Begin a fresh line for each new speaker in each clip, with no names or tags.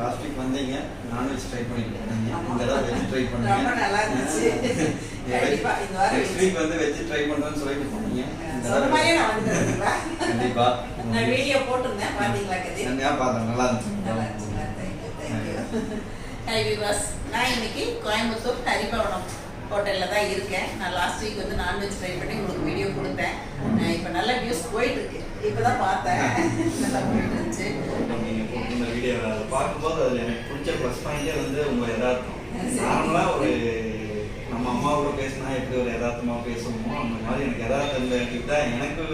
Last week வந்தீங்க non veg try பண்ணிட்டு இருந்தீங்க. இந்த தடவை வெஜ் ட்ரை பண்ணுங்க.
நல்லா இருந்துச்சு. கண்டிப்பா, இந்த வாரம்
நெக்ஸ்ட் வீக் வந்து வெஜ் ட்ரை பண்றேன்னு சொல்லிட்டு போனீங்க.
சொன்ன மாதிரியே நான்
கண்டிப்பா.
நான் வீடியோ போட்டிருந்தேன் பாத்தீங்களா கதி?
பார்த்தேன் நல்லா இருந்துச்சு.
நல்லா இருந்துச்சுங்களா thank you thank you hi விவாஸ் நான் இன்னைக்கு கோயம்புத்தூர் ஹரிபவனம் ஹோட்டலில் தான் இருக்கேன். நான் லாஸ்ட் வீக் வந்து நான்வெஜ் ட்ரை பண்ணி உங்களுக்கு வீடியோ கொடுத்தேன். இப்போ நல்ல வியூஸ் போயிட்டு இருக்கு. இப்போ தான் பார்த்தேன். நல்லா போயிட்டு இருந்துச்சு.
போட்டிருந்த வீடியோ அதை பார்க்கும்போது அதுல எனக்கு பிடிச்ச ப்ளஸ் பாயிண்டே வந்து உங்க யதார்த்தம்.
சரி.
நார்மலா ஒரு நம்ம அம்மாவோட பேசினா எப்படி ஒரு யதார்த்தமா பேசுவோமோ அந்த மாதிரி எனக்கு யதார்த்தம் கிட்ட எனக்கு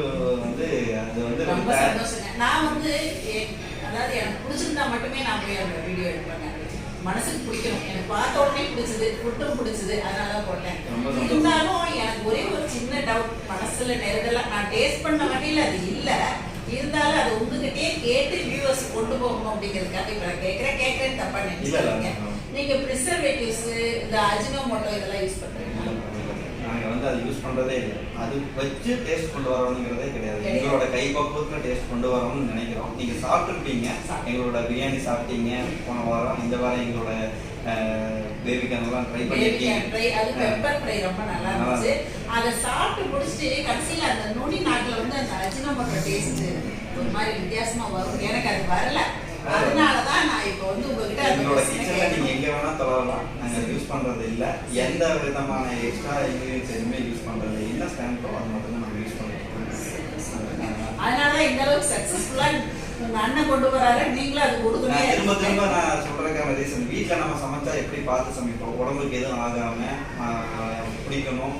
வந்து அது வந்து
ரொம்ப
ரொம்ப
நான் வந்து அதாவது எனக்கு பிடிச்சிருந்தா மட்டுமே நான் போய் அந்த வீடியோ எடுப்பேங்க. மனசுக்கு பிடிக்கணும் எனக்கு பார்த்த உடனே பிடிச்சது ஃபுட்டும் பிடிச்சது அதனால தான் போட்டேன்.
ரொம்ப.
இருந்தாலும் எனக்கு ஒரே ஒரு சின்ன டவுட் மனசுல நெருடலா நான் டேஸ்ட் பண்ண வகையில் அது இல்லை. இருந்தாலும் அது உங்ககிட்டயே கேட்டு வியூவர்ஸ் கொண்டு போகணும் அப்படிங்கிறதுக்காக இப்போ நான் கேட்குறேன். கேட்குறேன்னு தப்பா
இல்ல.
நீங்க ப்ரிசர்வேட்டிவ்ஸ் இந்த அஜினோமோட்டோ இதெல்லாம் யூஸ் பண்றீங்களா?
நாங்க வந்து அது யூஸ் பண்றதே இல்லை. அது வச்சு டேஸ்ட் கொண்டு வரணுங்கிறதே கிடையாது. எங்களோட கை பக்குவத்துல டேஸ்ட் கொண்டு வரணும்னு நினைக்கிறோம். நீங்க சாப்பிட்டுருப்பீங்க.
சாப்பிட்டேன்.
எங்களோட பிரியாணி சாப்பிட்டீங்க. போன வாரம் இந்த வாரம் எங்களோட பேபி எல்லாம் ட்ரை
ரொம்ப நல்லா இருந்துச்சு. அதை சாப்பிட்டு முடிச்சுட்டு கடைசியில் அந்த நுனி நாட்டில் வந்து அந்த அஜினோமோட்டோ டேஸ்ட் ஒரு மாதிரி வித்தியாசமா வரும். எனக்கு அது வரல. அதனால தான் நான் இப்போ வந்து உங்ககிட்ட
கிச்சன்ல. எங்க வேணா தொடரலாம் நாங்க யூஸ் பண்றது இல்ல. எந்த விதமான எக்ஸ்ட்ரா இன்கிரீடியன்ஸ் எதுவுமே யூஸ் பண்றது இல்ல. ஸ்டாண்ட் அது மட்டும் தான் நாங்க யூஸ் பண்றோம்
அதனால தான் இந்த அளவுக்கு சக்சஸ்ஃபுல்லா உங்க அண்ணன் கொண்டு வராரு நீங்களும் அது கொடுக்கவே
நான் திரும்ப திரும்ப நான் சொல்றதுக்கான ரீசன் வீட்டில் நம்ம சமைச்சா எப்படி பார்த்து சமைப்போம்? உடம்புக்கு எதுவும் ஆகாம பிடிக்கணும்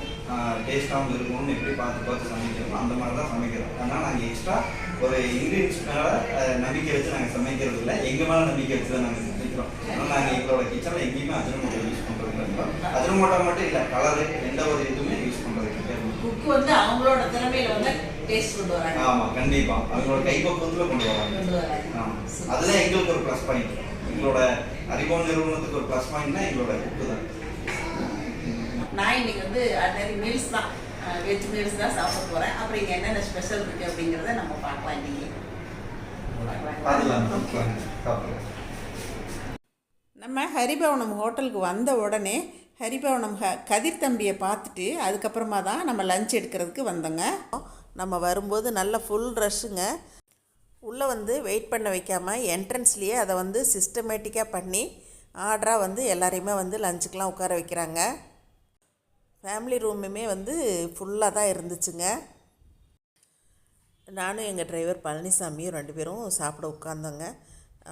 டேஸ்டாகவும் இருக்கணும்னு எப்படி பார்த்து பார்த்து சமைக்கணும் அந்த மாதிரி தான் சமைக்கிறோம். அதனால் நாங்கள் எக்ஸ்ட்ரா ஒரு இன்க்ரீடியன்ஸ் மேலே நம்பிக்கை வச்சு நாங்கள் சமைக்கிறது இல்லை. எங்கள் மேலே நம்பிக்கை வச்சு தான் நாங்கள் சமைக்கிறோம். அதனால் நாங்கள் எங்களோட கிச்சனில் எங்கேயுமே அஜினமோட்டோ யூஸ் பண்ணுறது இல்லை. அஜினமோட்டோ மட்டும் இல்லை கலரு எந்த ஒரு இதுவுமே
குக் வந்து அவங்களோட திறமையில வந்து டேஸ்ட் கொண்டு வராங்க.
ஆமாம் கண்டிப்பாக அவங்களோட கைப்பக்குவத்தில் கொண்டு வராங்க.
கொண்டு வராங்க.
ஆமா. அதுதான் எங்களுக்கு ஒரு ப்ளஸ் பாயிண்ட் எங்களோட அறிவோம் நிறுவனத்துக்கு ஒரு ப்ளஸ் பாயிண்ட்னா எங்களோட குக்கு தான்.
நான் இன்னைக்கு வந்து ஆர்டினரி மீல்ஸ் தான். வெஜ் மீல்ஸ் தான் சாப்பிட போறேன். அப்புறம் இங்க என்னென்ன ஸ்பெஷல் இருக்கு அப்படிங்கறத நம்ம பார்க்கலாம் இன்னைக்கு. நம்ம ஹரிபவனம் ஹோட்டலுக்கு வந்த உடனே ஹரிபவனம் ஹ கதிர் தம்பியை பார்த்துட்டு அதுக்கப்புறமா தான் நம்ம லஞ்ச் எடுக்கிறதுக்கு வந்தோங்க. நம்ம வரும்போது நல்ல ஃபுல் ரஷ்ஷுங்க உள்ளே வந்து வெயிட் பண்ண வைக்காமல் என்ட்ரன்ஸ்லேயே அதை வந்து சிஸ்டமேட்டிக்காக பண்ணி ஆர்டராக வந்து எல்லாரையுமே வந்து லஞ்சுக்கெலாம் உட்கார வைக்கிறாங்க. ஃபேமிலி ரூமுமே வந்து ஃபுல்லாக தான் இருந்துச்சுங்க. நானும் எங்கள் டிரைவர் பழனிசாமியும் ரெண்டு பேரும் சாப்பிட உட்காந்தோங்க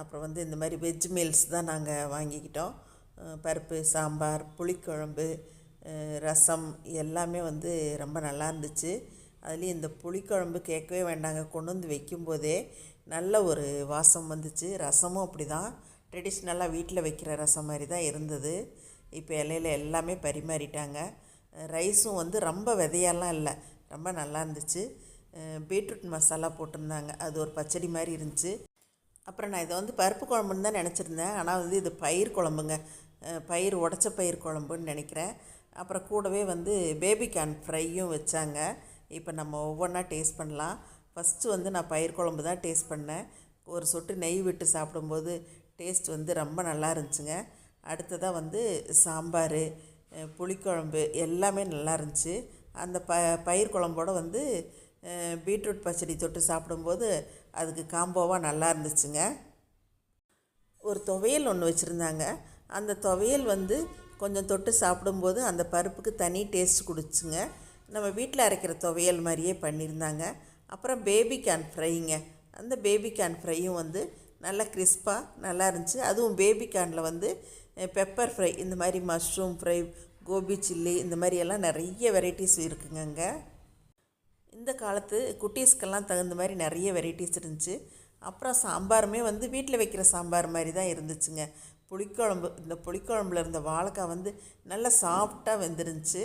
அப்புறம் வந்து இந்த மாதிரி வெஜ் மீல்ஸ் தான் நாங்கள் வாங்கிக்கிட்டோம். பருப்பு சாம்பார் புளிக்குழம்பு ரசம் எல்லாமே வந்து ரொம்ப நல்லா இருந்துச்சு. அதுலேயும் இந்த புளிக்குழம்பு கேட்கவே வேண்டாங்க. கொண்டு வந்து வைக்கும்போதே நல்ல ஒரு வாசம் வந்துச்சு. ரசமும் அப்படி தான் ட்ரெடிஷ்னலாக வீட்டில் வைக்கிற ரசம் மாதிரி தான் இருந்தது. இப்போ இலையில எல்லாமே பரிமாறிட்டாங்க. ரைஸும் வந்து ரொம்ப விதையெல்லாம் இல்லை. ரொம்ப நல்லா இருந்துச்சு. பீட்ரூட் மசாலா போட்டிருந்தாங்க. அது ஒரு பச்சடி மாதிரி இருந்துச்சு. அப்புறம் நான் இதை வந்து பருப்பு குழம்புன்னு தான் நினச்சிருந்தேன். ஆனால் வந்து இது பயிர் குழம்புங்க. பயிர் உடச்ச பயிர் குழம்புன்னு நினைக்கிறேன். அப்புறம் கூடவே வந்து பேபி கேன் ஃப்ரையும் வச்சாங்க. இப்போ நம்ம ஒவ்வொன்றா டேஸ்ட் பண்ணலாம். ஃபஸ்ட்டு வந்து நான் பயிர் குழம்பு தான் டேஸ்ட் பண்ணேன். ஒரு சொட்டு நெய் விட்டு சாப்பிடும்போது டேஸ்ட் வந்து ரொம்ப நல்லா இருந்துச்சுங்க. அடுத்ததாக வந்து சாம்பார் புளிக்குழம்பு எல்லாமே நல்லா இருந்துச்சு. அந்த ப பயிர் குழம்போடு வந்து பீட்ரூட் பச்சடி தொட்டு சாப்பிடும்போது அதுக்கு காம்போவாக நல்லா இருந்துச்சுங்க. ஒரு துவையல் ஒன்று வச்சுருந்தாங்க. அந்த துவையல் வந்து கொஞ்சம் தொட்டு சாப்பிடும்போது அந்த பருப்புக்கு தனி டேஸ்ட் கொடுச்சுங்க. நம்ம வீட்டில் அரைக்கிற துவையல் மாதிரியே பண்ணியிருந்தாங்க. அப்புறம் பேபி கேன் ஃப்ரைங்க அந்த பேபி கேன் ஃப்ரையும் வந்து நல்லா கிறிஸ்பாக நல்லா இருந்துச்சு. அதுவும் பேபி கேனில் வந்து பெப்பர் ஃப்ரை இந்த மாதிரி மஷ்ரூம் ஃப்ரை கோபி சில்லி இந்த மாதிரி எல்லாம் நிறைய வெரைட்டிஸ் இருக்குங்க அங்கே இந்த காலத்து குட்டீஸ்க்கெல்லாம் தகுந்த மாதிரி நிறைய வெரைட்டிஸ் இருந்துச்சு. அப்புறம் சாம்பாருமே வந்து வீட்டில் வைக்கிற சாம்பார் மாதிரி தான் இருந்துச்சுங்க. புளிக்குழம்பு இந்த புளிக்குழம்புல இருந்த வாழைக்காய் வந்து நல்லா சாஃப்டாக வெந்துருந்துச்சு.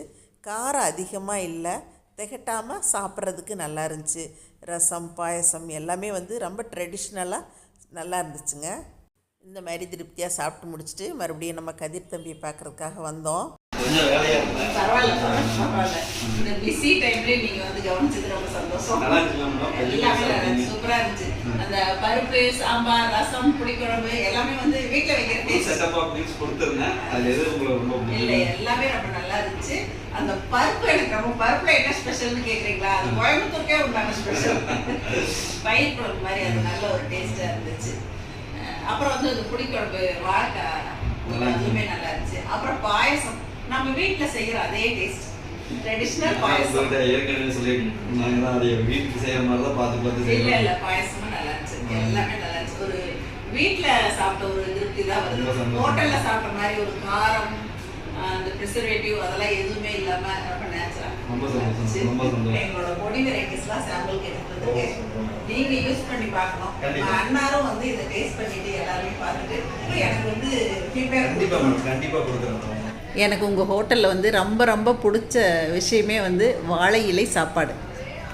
காரம் அதிகமாக இல்லை. திகட்டாமல் சாப்பிட்றதுக்கு நல்லா இருந்துச்சு. ரசம் பாயசம் எல்லாமே வந்து ரொம்ப ட்ரெடிஷ்னலாக நல்லா இருந்துச்சுங்க. இந்த மாதிரி திருப்தியாக சாப்பிட்டு முடிச்சுட்டு மறுபடியும் நம்ம கதிர் தம்பியை பார்க்குறதுக்காக வந்தோம்.
கொஞ்சம் வேலையா இருந்தேன்
பரவாயில்ல பரவாயில்ல. இந்த பிஸி டைம்லயே நீங்க வந்து கவனிச்சது ரொம்ப சந்தோஷம்.
நல்லா
இருந்துச்சு. சூப்பரா இருந்துச்சு. அந்த பருப்பு சாம்பார் ரசம் புளிக்குழம்பு எல்லாமே வந்து
மீல்ஸ் கொடுத்துருந்தேன். அது எது உங்களுக்கு ரொம்ப
இல்லை எல்லாமே ரொம்ப நல்லா இருந்துச்சு. அந்த பருப்பு எனக்கு ரொம்ப பருப்புல என்ன ஸ்பெஷல்னு கேக்குறீங்களா? அது கோயம்புத்தூருக்கே உண்டான ஸ்பெஷல் பயிர் குழம்பு மாதிரி அது நல்ல ஒரு டேஸ்டா இருந்துச்சு. அப்புறம் வந்து அந்த புளிக்குழம்பு வாழைக்காய். அதுவுமே நல்லா இருந்துச்சு. அப்புறம் பாயசம். நம்ம வீட்ல செய்யற அதே டேஸ்ட் ட்ரெடிஷ்னல் பாயசம்.
ஏற்கனவே சொல்லியிருக்கேன். நாங்கள் தான் அதை வீட்டுக்கு செய்யற மாதிரி தான் பார்த்து பார்த்து
இல்ல இல்ல பாயசமும் நல்லா இருந்துச்சு. எல்லாமே நல்லா இருந்துச்சு. ஒரு வீட்ல சாப்பிட்ட ஒரு திருப்தி தான் வருது. ஹோட்டல்ல சாப்பிட்ட மாதிரி ஒரு காரம் அந்த ப்ரிசர்வேட்டிவ் அதெல்லாம் எதுவுமே இல்லாம ரொம்ப நேச்சுரலா. எங்களோட பொடி வெரைட்டிஸ்லாம் சாம்பிளுக்கு எடுத்து வந்திருக்கேன் நீங்க யூஸ் பண்ணி பார்க்கணும். அண்ணாரும் வந்து இதை டேஸ்ட் பண்ணிட்டு எல்லாருமே பார்த்துட்டு எனக்கு வந்து ஃபீட்பேக்
கண்டிப்பா கண்டிப்பா கொடுக்குறோம்
எனக்கு உங்கள் ஹோட்டலில் வந்து ரொம்ப ரொம்ப பிடிச்ச விஷயமே வந்து வாழை இலை சாப்பாடு.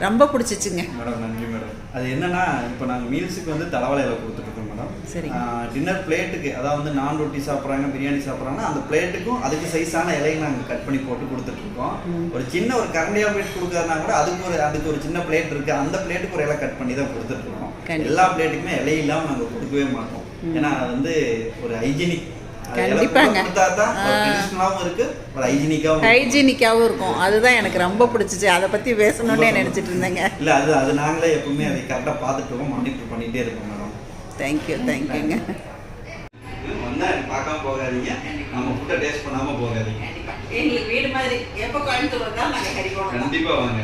ரொம்ப பிடிச்சிச்சுங்க.
மேடம் நன்றி மேடம். அது என்னன்னா இப்போ நாங்கள் மீல்ஸுக்கு வந்து தலைவலையில் கொடுத்துட்ருக்கோம் மேடம்.
சரிங்க.
டின்னர் பிளேட்டுக்கு அதாவது வந்து நான் ரொட்டி சாப்பிட்றாங்க பிரியாணி சாப்பிட்றாங்கன்னா அந்த பிளேட்டுக்கும் அதுக்கு சைஸான இலையை நாங்கள் கட் பண்ணி போட்டு கொடுத்துட்ருக்கோம். ஒரு சின்ன ஒரு கரண்டியா பிளேட் கொடுக்கறதுனா கூட அதுக்கு ஒரு அதுக்கு ஒரு சின்ன பிளேட் இருக்கு. அந்த பிளேட்டுக்கு ஒரு இலை கட் பண்ணி தான் கொடுத்துட்ருக்கோம். எல்லா பிளேட்டுக்குமே இலை இல்லாமல் நாங்கள் கொடுக்கவே மாட்டோம். ஏன்னா அது வந்து ஒரு ஹைஜீனிக்
கண்டிப்பாங்க.
ஹைஜீனிக்காகவும்
இருக்கும். அதுதான் எனக்கு ரொம்ப பிடிச்சிச்சு. அதை பற்றி பேசணுன்னே நினச்சிட்டு இருந்தேங்க.
இல்ல அது அது நாங்களே எப்பவுமே அதை கரெக்டாக பார்த்துட்டு மானிட்டர் பண்ணிட்டே இருக்கோம் மேடம்
தேங்க்யூ தேங்க்யூங்க
வந்தா பார்க்காம போகாதீங்க. நம்ம ஃபுட்டை டேஸ்ட் பண்ணாம போகாதீங்க.
எங்களுக்கு வீடு மாதிரி எப்போ கோயம்புத்தூர் வந்தாலும் நாங்க கறி போனோம்
கண்டிப்பா வாங்க.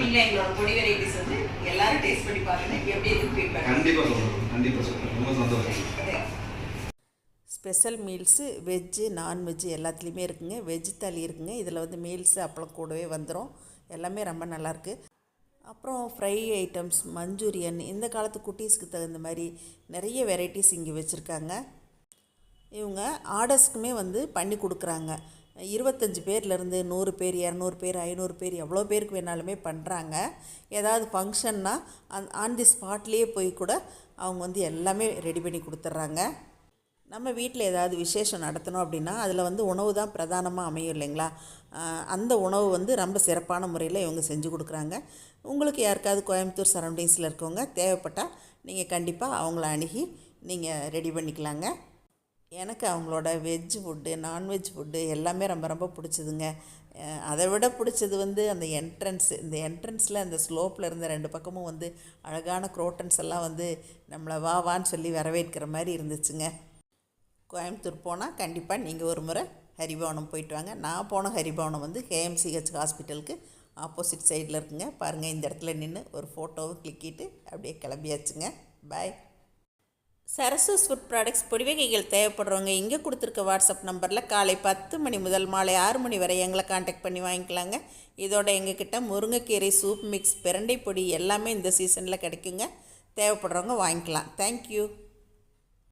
நீங்க எங்களோட பொடி வெரைட்டிஸ் வந்து எல்லாரும் டேஸ்ட் பண்ணி பாருங்க. எப்படி இருக்கு ஃபீட்பேக்
கண்டிப்பா சொல்றோம். கண்டிப்பா சொல்றோம். ரொம்ப சந்தோஷம்.
ஸ்பெஷல் மீல்ஸு வெஜ்ஜு நான்வெஜ்ஜு எல்லாத்துலேயுமே இருக்குங்க. வெஜ்ஜு தாலி இருக்குங்க. இதில் வந்து மீல்ஸு அப்பளம் கூடவே வந்துடும் எல்லாமே ரொம்ப நல்லாயிருக்கு அப்புறம் ஃப்ரை ஐட்டம்ஸ் மஞ்சூரியன் இந்த காலத்து குட்டீஸ்க்கு தகுந்த மாதிரி நிறைய வெரைட்டிஸ் இங்கே வச்சுருக்காங்க. இவங்க ஆர்டர்ஸ்க்குமே வந்து பண்ணி கொடுக்குறாங்க. இருபத்தஞ்சி பேர்லேருந்து நூறு பேர் இரநூறு பேர் ஐநூறு பேர் எவ்வளோ பேருக்கு வேணாலுமே பண்ணுறாங்க ஏதாவது ஃபங்க்ஷன்னா அந் ஆன் தி ஸ்பாட்லேயே போய் கூட அவங்க வந்து எல்லாமே ரெடி பண்ணி கொடுத்துட்றாங்க. நம்ம வீட்டில் ஏதாவது விசேஷம் நடத்தணும் அப்படின்னா அதில் வந்து உணவு தான் பிரதானமாக அமையும் இல்லைங்களா? அந்த உணவு வந்து ரொம்ப சிறப்பான முறையில் இவங்க செஞ்சு கொடுக்குறாங்க. உங்களுக்கு யாருக்காவது கோயம்புத்தூர் சரௌண்டிங்ஸில் இருக்கவங்க தேவைப்பட்டால் நீங்கள் கண்டிப்பாக அவங்கள அணுகி நீங்கள் ரெடி பண்ணிக்கலாங்க. எனக்கு அவங்களோட வெஜ் ஃபுட்டு நான்வெஜ் ஃபுட்டு எல்லாமே ரொம்ப ரொம்ப பிடிச்சதுங்க. அதை விட பிடிச்சது வந்து அந்த என்ட்ரன்ஸ் இந்த என்ட்ரன்ஸில் அந்த ஸ்லோப்பில் இருந்த ரெண்டு பக்கமும் வந்து அழகான குரோட்டன்ஸ் எல்லாம் வந்து நம்மளை வா வான்னு சொல்லி வரவேற்கிற மாதிரி இருந்துச்சுங்க. கோயம்புத்தூர் போனால் கண்டிப்பாக நீங்கள் ஒரு முறை ஹரிபவனம் போயிட்டு வாங்க. நான் போன ஹரிபவனம் வந்து கேஎம்சிஹெச் ஹாஸ்பிட்டலுக்கு ஆப்போசிட் சைடில் இருக்குங்க. பாருங்கள் இந்த இடத்துல நின்று ஒரு ஃபோட்டோவும் கிளிக்கிட்டு அப்படியே கிளம்பியாச்சுங்க. பாய் சரசூஸ் ஃபுட் ப்ராடக்ட்ஸ் பொடிவகைகள் தேவைப்படுறவங்க இங்கே கொடுத்துருக்க வாட்ஸ்அப் நம்பரில் காலை பத்து மணி முதல் மாலை ஆறு மணி வரை எங்களை காண்டாக்ட் பண்ணி வாங்கிக்கலாங்க. இதோட எங்ககிட்ட முருங்கைக்கீரை சூப் மிக்ஸ் பிரண்டை பொடி எல்லாமே இந்த சீசனில் கிடைக்குங்க. தேவைப்படுறவங்க வாங்கிக்கலாம். தேங்க்யூ